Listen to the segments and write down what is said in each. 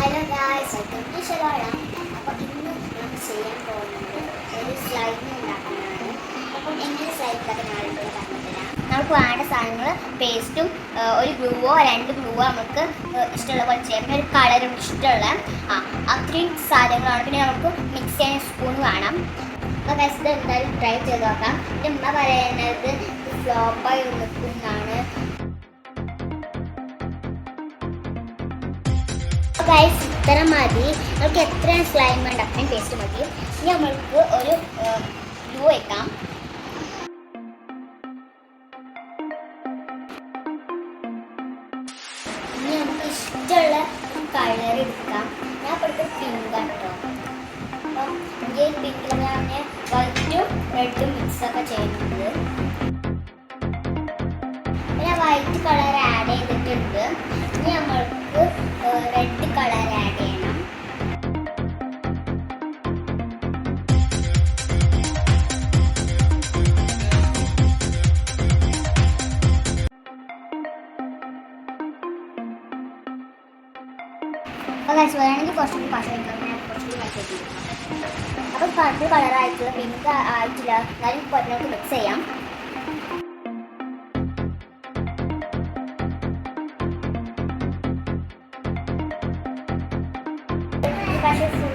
Hello guys ഷലോള അപ്പോൾ ഇന്ന് നമ്മൾ ചെയ്യാൻ പോകുന്നത് ഒരു സ്ലൈഡ് ഉണ്ടാക്കാനാണ്. അപ്പം എങ്ങനെ സ്ലൈഡ് ഉണ്ടാക്കാൻ ഞാനിവിടെ പറഞ്ഞിട്ടില്ല നമുക്ക് വേണ്ട സാധനങ്ങൾ പേസ്റ്റും ഒരു ഗ്ലൂവോ രണ്ട് ഗ്ലൂവോ നമുക്ക് ഇഷ്ടമുള്ള പോലെ ചെയ്യാം. പിന്നെ ഒരു കളറും ഇഷ്ടമുള്ള ആ അത്രയും സാധനങ്ങളാണ്. പിന്നെ നമുക്ക് മിക്സ് ചെയ്യാൻ സ്പൂൺ വേണം. അപ്പോൾ ഗൈസ് എന്തായാലും ട്രൈ ചെയ്ത് നോക്കാം. പിന്നെ ഉമ്മ പറയുന്നത് ഫ്ലോപ്പായി നിൽക്കുന്നതാണ്. ഗൈസ് ഇത്ര മതി. നമുക്ക് എത്ര സ്ലൈം വേണ്ട അത്രയും ടേസ്റ്റ് മതി. ഇനി നമ്മൾക്ക് ഒരു ഗ്ലൂ വയ്ക്കാം ഇനി നമുക്ക് ഇഷ്ടമുള്ള കളർ എടുക്കാം. ഞാൻ ഇപ്പോഴത്തെ പിങ്ക് കേട്ടോ അപ്പം എനിക്ക് പിങ്കിൽ ഞാൻ വൈറ്റും റെഡും മിക്സ് ഒക്കെ ചെയ്യുന്നുണ്ട്. പിന്നെ വൈറ്റ് കളർ ആഡ് ചെയ്തിട്ടുണ്ട്. ഇനി നമ്മൾക്ക് അപ്പോൾ കഴിച്ച് വേണമെങ്കിൽ കുറച്ചുകൂടി പശ അപ്പോൾ പർപ്പിൾ കളറായിട്ടുള്ള പിങ്ക് ആയിട്ടില്ല. എന്നാലും നമുക്ക് മിക്സ് ചെയ്യാം. പക്ഷേ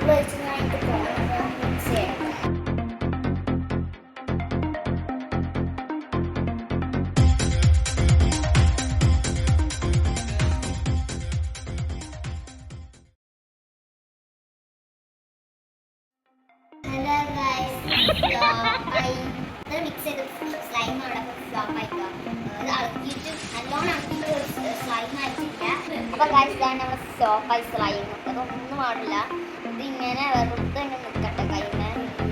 മിക്സ് ചെയ്ത് സ്ലൈം ഗൈസ് ഇതാണ് നമ്മുടെ സോപ്പായി സ്ലൈം അതൊന്നും പാടില്ല ഇത് ഇങ്ങനെ വെറുതെ ഇങ്ങനെ നിൽക്കണം